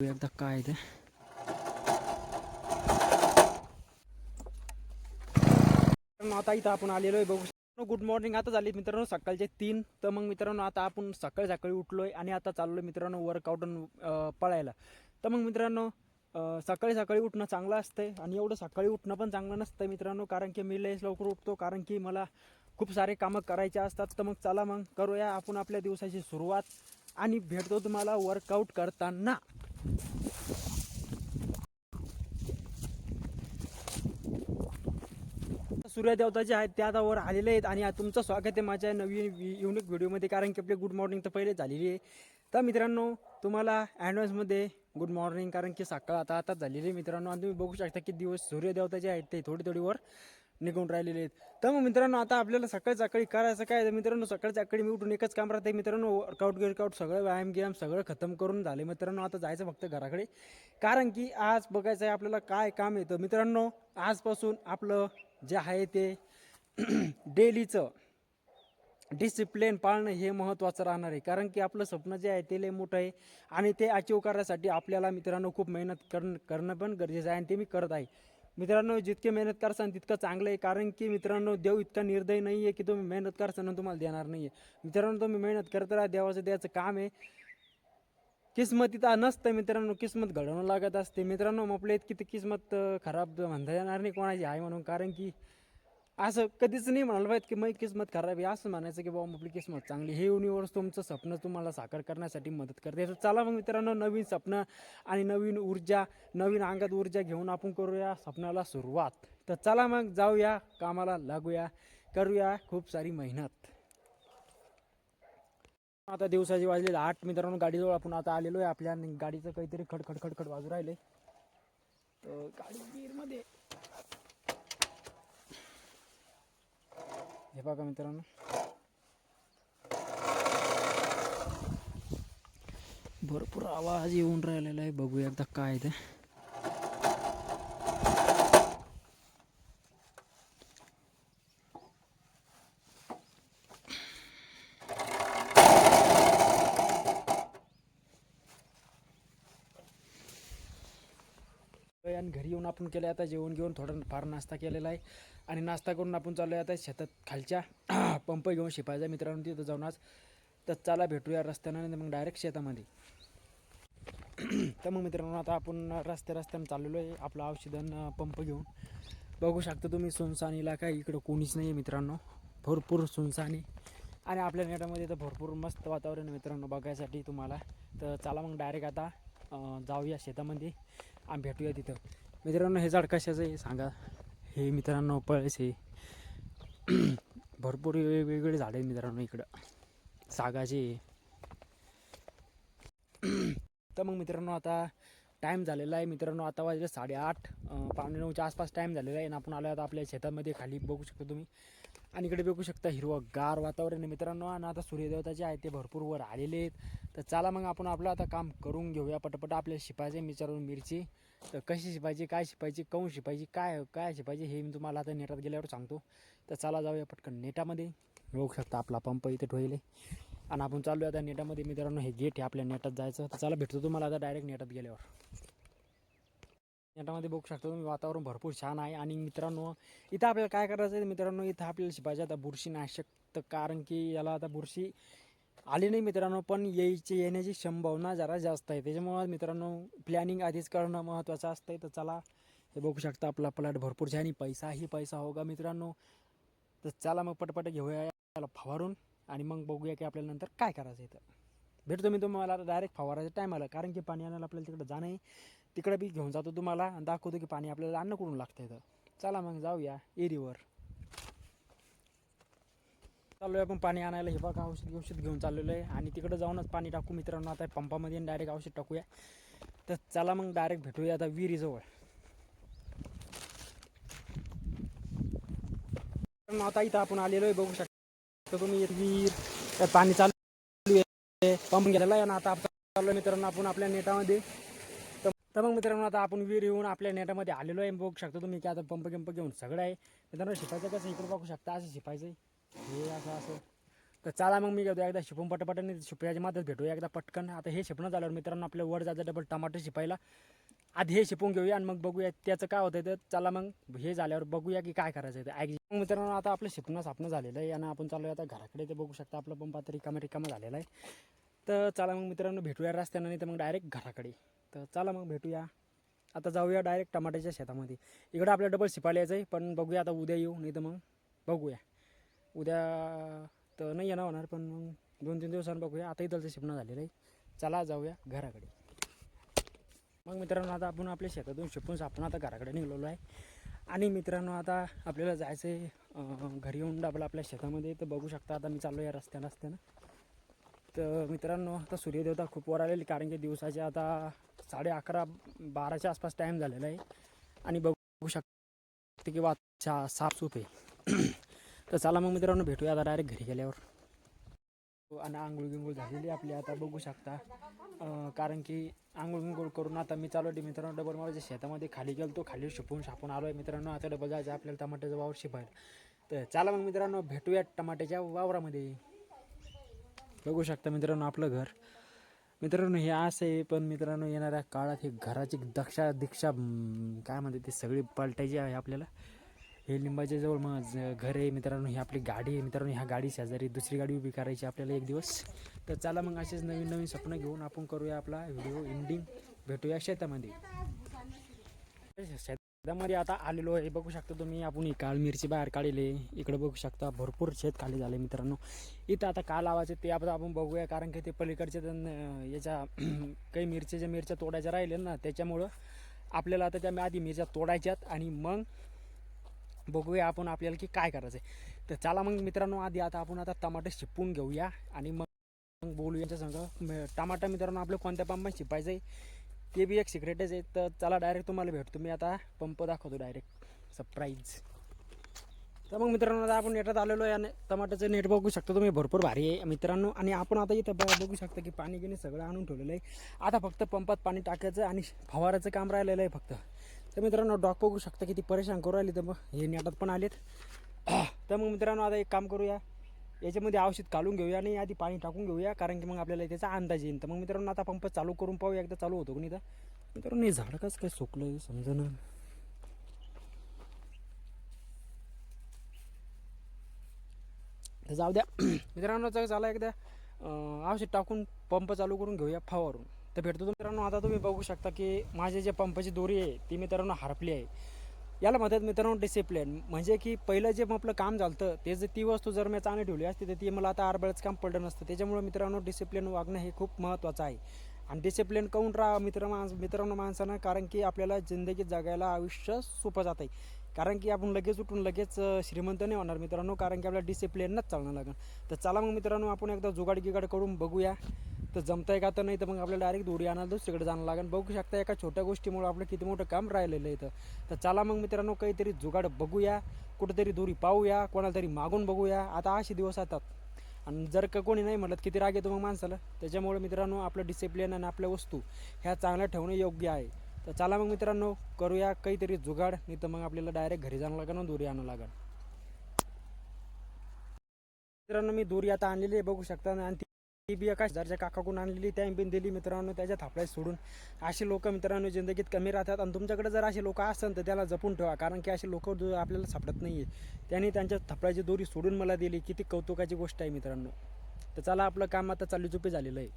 एकदा काय ते. आता इथं आपण आलेलो आहे बघू गुड मॉर्निंग आता झाली मित्रांनो सकाळचे तीन. तर मग मित्रांनो आता आपण सकाळी सकाळी उठलोय आणि आता चाललोय मित्रांनो वर्कआउट पळायला. तर मग मित्रांनो सकाळी सकाळी उठणं चांगलं असतंय आणि एवढं सकाळी उठणं पण चांगलं नसतं मित्रांनो कारण की मी लयच लवकर उठतो कारण की मला खूप सारे कामं करायचे असतात. तर मग चला मग करूया आपण आपल्या दिवसाची सुरुवात आणि भेटतो तुम्हाला वर्कआउट करताना. सूर्यदेवता जे आहेत त्या आता वर आलेले आहेत आणि तुमचं स्वागत आहे माझ्या नवीन युनिक व्हिडिओमध्ये कारण की आपली गुड मॉर्निंग तर पहिले झालेली आहे. तर मित्रांनो तुम्हाला ॲडव्हान्समध्ये गुड मॉर्निंग कारण की सकाळ आता आता झालेली आहे मित्रांनो. आणि तुम्ही बघू शकता की दिवस सूर्यदेवता जे आहेत ते थोडी थोडी वर. निघून राहिलेले आहेत. तर मग मित्रांनो आता आपल्याला सकाळी सकाळी करायचं काय? तर मित्रांनो सकाळी सकाळी मी उठून एकच काम राहते मित्रांनो वर्कआउट गिरकाउट सगळं व्यायाम गियाम सगळं खतम करून झाले. मित्रांनो आता जायचं फक्त घराकडे. कारण की आज बघायचं आहे आपल्याला काय काम येतं मित्रांनो आजपासून आपलं जे आहे ते डेलीचं डिसिप्लिन पाळणं हे महत्त्वाचं राहणार आहे. कारण की आपलं स्वप्न जे आहे ते लय मोठं आहे. आणि ते अचीव करण्यासाठी आपल्याला मित्रांनो खूप मेहनत करणं करणं पण गरजेचं आहे. आणि ते मी करत आहे. मित्रांनो जितके मेहनत करसान तितकं चांगलं आहे कारण की मित्रांनो देव इतका निर्दय नाही आहे की तुम्ही मेहनत करसान आणि तुम्हाला देणार नाही आहे. मित्रांनो तुम्ही मेहनत करत राहा देवाचं द्यायचं काम आहे. किस्मतीत नसतं मित्रांनो किस्मत घडवणं लागत असते. मित्रांनो आपल्या इतकी ती किस्मत खराब म्हणता येणार नाही कोणाची आहे म्हणून कारण की असं कधीच नाही म्हणाल पाहिजे की मग किस्मत खराब आहे असं म्हणायचं की बाबा आपली किस्मत चांगली हे युनिवर्स तुमचं स्वप्न तुम्हाला साकार करण्यासाठी मदत करते. तर चला मग मित्रांनो नवीन स्वप्न आणि नवीन ऊर्जा नवीन अंगात ऊर्जा घेऊन आपण करूया स्वप्नाला सुरुवात. तर चला मग जाऊया कामाला लागूया करूया खूप सारी मेहनत. आता दिवसाची वाजले आठ. मित्रांनो गाडीजवळ आपण आता आलेलो आहे. आपल्या गाडीचं काहीतरी खडखड खडखड वाजू राहिले. तर गाडी गिअरमध्ये हे बघा मित्रांनो. भरपूर आवाज येऊन राहिलेला आहे. बघूया एकदा काय ते. आणि घरी येऊन आपण केलं आता जेवण घेऊन थोडं फार नाश्ता केलेला आहे. आणि नाश्ता करून आपण चाललो आहे आता शेतात खालच्या पंप घेऊन शिपायचा मित्रांनो तिथं जाऊन आज. तर चला भेटूया रस्त्यानं आणि मग डायरेक्ट शेतामध्ये. तर मग मित्रांनो आता आपण रस्त्या रस्त्यानं चाललेलो आहे आपलं औषधन पंप घेऊन. बघू शकता तुम्ही सुनसान इलाका इकडं कोणीच नाही आहे मित्रांनो. भरपूर सुनसानी. आणि आपल्या नेटामध्ये तर भरपूर मस्त वातावरण मित्रांनो बघायसाठी तुम्हाला. तर चला मग डायरेक्ट आता जाऊया शेतामध्ये. आम्ही भेटूया तिथं. मित्रांनो हे झाड कशाचं आहे सांगा. हे मित्रांनो पळस हे भरपूर वेगवेगळे झाडं आहेत मित्रांनो इकडं. सागाचे तर मग मित्रांनो आता टाईम झालेला आहे. मित्रांनो आता वाजले साडेआठ पावणे नऊच्या आसपास टाईम झालेला आहे आणि आपण आलो आता आपल्या शेतामध्ये खाली. बघू शकतो तुम्ही. आणि इकडे बघू शकता हिरवं गार वातावरण आहे मित्रांनो. आणि आता सूर्यदेवता जे आहे ते भरपूर वर आलेले आहेत. तर चला मग आपण आपलं आता काम करून घेऊया पटापट आपल्याला शिपायचे मित्रांनो मिरची. तर कशी शिपायची काय शिपायची कौन शिपायची काय काय शिपायची हे मी तुम्हाला आता नेटात गेल्यावर सांगतो. तर चला जाऊया पटकन नेटामध्ये. बघू शकता आपला पंप इथे ठेवले आणि आपण चालू आता नेटामध्ये. मित्रांनो हे गेट आहे आपल्या नेटात जायचं. तर चला भेटतो तुम्हाला आता डायरेक्ट नेटात गेल्यावर. नेटामध्ये बघू शकता तुम्ही वातावरण भरपूर छान आहे. आणि मित्रांनो इथं आपल्याला काय करायचं आहे? मित्रांनो इथं आपल्याला शिपायचं आता बुरशी नाशक तर कारण की याला आता बुरशी आली नाही मित्रांनो पण यायची येण्याची संभावना जरा जास्त आहे. त्याच्यामुळं मित्रांनो प्लॅनिंग आधीच करणं महत्त्वाचं असतं तर चला हे बघू शकता आपला प्लॅट भरपूर छान पैसाही पैसा होगा मित्रांनो. तर चला मग पटपट घेऊया याला फवारून आणि मग बघूया की आपल्याला नंतर काय करायचं आहे तर भेटतो मी तुम्हाला डायरेक्ट फवारायचं टाईम कारण की पाणी आणायला आपल्याला तिकडं जाणं आहे. तिकडे बी घेऊन जातो तुम्हाला आणि दाखवतो की पाणी आपल्याला अन्न कुठून लागतं इथं. चला मग जाऊया एरीवर. चाललोय आपण पाणी आणायला. हे बघा औषध औषध घेऊन चाललेलो आहे. आणि तिकडे जाऊनच पाणी टाकू मित्रांनो. आता पंपामध्ये डायरेक्ट औषध टाकूया. तर चला मग डायरेक्ट भेटूया आता विहिरीजवळ. मित्रांनो, आता इथं आपण आलेलो आहे बघू शकता. तुम्ही विहीर पाणी चालू आहे. पंप गेलेला आहे आणि आता आपण चाललो मित्रांनो आपण आपल्या नेटामध्ये. तर मग मित्रांनो आता आपण विहीर येऊन आपल्या नेटामध्ये आलेलो आहे. बघू शकता तुम्ही की आता पंप गिंप घेऊन सगळं आहे. मित्रांनो शिपायचं कसं इकडे बघू शकता असं शिपायचं हे असं असं. तर चला मग मी घेतो एकदा शिपून पटापटाने शिपयाची मातच भेटूया एकदा पटकन. आता हे शिपणं झाल्यावर मित्रांनो आपल्या वर जायचं डबल टमाटर शिपायला आधी हे शिपून घेऊया आणि मग बघूया त्याचं काय होतं तर चला मग हे झाल्यावर बघूया की काय करायचं आहे ते. मग मित्रांनो आता आपलं शिपणं सापणं झालेलं आहे आणि आपण चालू आता घराकडे. ते बघू शकता आपलं पंप आता रिकामा रिकामा झालेला आहे. तर चला मग मित्रांनो भेटूया रस्त्यानं नाही तर मग डायरेक्ट घराकडे. तर चला मग भेटूया. आता जाऊया डायरेक्ट टमाट्याच्या शेतामध्ये. इकडं आपल्या डबल शिपायला यायचं आहे पण बघूया आता उद्या येऊ नाही तर मग बघूया. उद्या तर नाही येणार होणार पण मग दोन तीन दिवसांनी बघूया. आता इथलचं शिपणं झालेलं आहे. चला जाऊया घराकडे. मग मित्रांनो आता आपण आपल्या शेतातून शिपून आपण आता घराकडे निघलेलो आहे. आणि मित्रांनो आता आपल्याला जायचं आहे घरी येऊन डबल आपल्या शेतामध्ये. तर बघू शकता आता मी चाललो या रस्त्यानं रस्त्यानं. तर मित्रांनो आता सूर्यदेवता खूप वर आलेली कारण की दिवसाचे आता साडे अकरा बाराच्या आसपास टाईम झालेला आहे. आणि बघू शकते की वाचा साफसूफ आहे. तर चला मग मित्रांनो भेटूया आता डायरेक्ट घरी गेल्यावर. आणि आंघोळ गिंगोळ झालेली आपली आता बघू शकता. कारण की आंघोळ गिंगोळ करून आता मी चालू आहे मित्रांनो डबल माझ्या शेतामध्ये खाली गेलो तो खाली शिपून शापून आलो आहे मित्रांनो. आता डबल जायचं आहे आपल्याला टमाट्याचा वावर शिपायला. तर चला मग मित्रांनो भेटूया टमाट्याच्या वावरामध्ये. बघू शकता मित्रांनो आपलं घर. मित्रांनो हे असं आहे पण मित्रांनो येणाऱ्या काळात हे घराची दक्षा दीक्षा काय म्हणते ते सगळी पलटायची आहे आपल्याला. हे लिंबाच्या जवळ मग घर आहे मित्रांनो ही आपली गाडी आहे मित्रांनो ह्या गाडी शेजारी दुसरी गाडी उभी करायची आपल्याला एक दिवस. तर चला मग असेच नवीन नवीन स्वप्न घेऊन आपण करूया आपला व्हिडिओ एंडिंग. भेटूया शेतामध्ये. त्यामध्ये आता आलेलो आहे. बघू शकता तुम्ही आपण ही काळ मिरची बाहेर काढले इकडे बघू शकता भरपूर शेत खाली झाले मित्रांनो. इथं आता का लावायचे ते आता आपण बघूया कारण की ते पलीकडचे याच्या काही मिरच्याच्या मिरच्या तोडायच्या राहिल्या ना त्याच्यामुळं आपल्याला आता त्या आधी मिरच्या तोडायच्यात आणि मग बघूया आपण आपल्याला की काय करायचं आहे तर चला मग मित्रांनो आधी आता आपण आता टमाटे शिपून घेऊया आणि मग मग बोलू यांच्या संग टमाटा मित्रांनो आपलं कोणत्या पंपात शिपायचं आहे ते बी एक सिक्रेटच आहे. तर चला डायरेक्ट तुम्हाला भेटतो. मी आता पंप दाखवतो डायरेक्ट सरप्राईज तर मग मित्रांनो आता आपण नेटात आलेलो आहे आणि टमाट्याचं नेट बघू शकता तुम्ही. भरपूर भारी आहे मित्रांनो. आणि आपण आता इथं बघू शकता की पाणी गिणी सगळं आणून ठेवलेलं आहे. आता फक्त पंपात पाणी टाकायचं आणि फवाराचं काम राहिलेलं आहे फक्त. तर मित्रांनो डॉग बघू शकता किती परेशान करू राहिली. तर मग हे नेटात पण आलेत. तर मग मित्रांनो आता एक काम करूया. याच्यामध्ये औषध काढून घेऊया आणि आधी पाणी टाकून घेऊया कारण की मग आपल्याला त्याचा अंदाज येईल तर मग मित्रांनो आता पंप चालू करून पाहू एकदा चालू होतो की नाही तर. मित्रांनो हे झाड कसं काय सुकलं समजा तर जाऊ द्या. मित्रांनो चला एकदा औषध टाकून पंप चालू करून घेऊया फवारून. तर भेटतो मित्रांनो आता तुम्ही बघू शकता की माझे जे पंपाची दोरी आहे ती मित्रांनो हरपली आहे. याला म्हणतात मित्रांनो डिसिप्लिन म्हणजे की पहिलं जे आपलं काम झालं ते जर ती वस्तू जर मी चांगली ठेवली असती तर ती मला आता आरबळच काम पडलं नसतं. त्याच्यामुळे मित्रांनो डिसिप्लिन वागणं हे खूप महत्त्वाचं आहे. आणि डिसिप्लिन काऊन राहा मित्र माणस मित्रांनो माणसानं? कारण की आपल्याला जिंदगी जगायला आयुष्य सोपं जात आहे कारण की आपण लगेच उठून लगेच श्रीमंत नाही होणार मित्रांनो कारण की आपल्याला डिसिप्लिनच चालणं लागेल. तर चला मग मित्रांनो आपण एकदा जुगाड गिगाड करून बघूया. तर जमतंय का तर नाही तर मग आपल्याला डायरेक्ट दोरी आणायला दुसरीकडे जाणं लागेल. बघू शकता एका छोट्या गोष्टीमुळे आपलं किती मोठं काम राहिलेलं आहे इथं. तर चला मग मित्रांनो काहीतरी जुगाड बघूया कुठेतरी दोरी पाहूया कोणाला तरी मागून बघूया. आता असे दिवस येतात. आणि जर का कोणी नाही म्हटलं किती राग येतो मग माणसाला. त्याच्यामुळे मित्रांनो आपलं डिसिप्लिन आणि आपल्या वस्तू ह्या चांगल्या ठेवणं योग्य आहे. तर चला मग मित्रांनो करूया काहीतरी जुगाड नाही तर मग आपल्याला डायरेक्ट घरी जाणं लागेल आणि दोरी आणावं लागेल. मित्रांनो मी दोरी आता आणलेली आहे बघू शकता. आणि ती बी एका शेजारच्या काकाकडून आणलेली त्या बिन दिली मित्रांनो त्याच्या थापड्यात सोडून. असे लोक मित्रांनो जिंदगीत कमी राहतात. आणि तुमच्याकडे जर असे लोक असेल तर त्याला जपून ठेवा. कारण की असे लोक आपल्याला सापडत नाही आहे त्यांनी त्यांच्या थापड्याची दोरी सोडून मला दिली. किती कौतुकाची गोष्ट आहे मित्रांनो. तर चला आपलं काम आता चालू चुपी झालेलं आहे.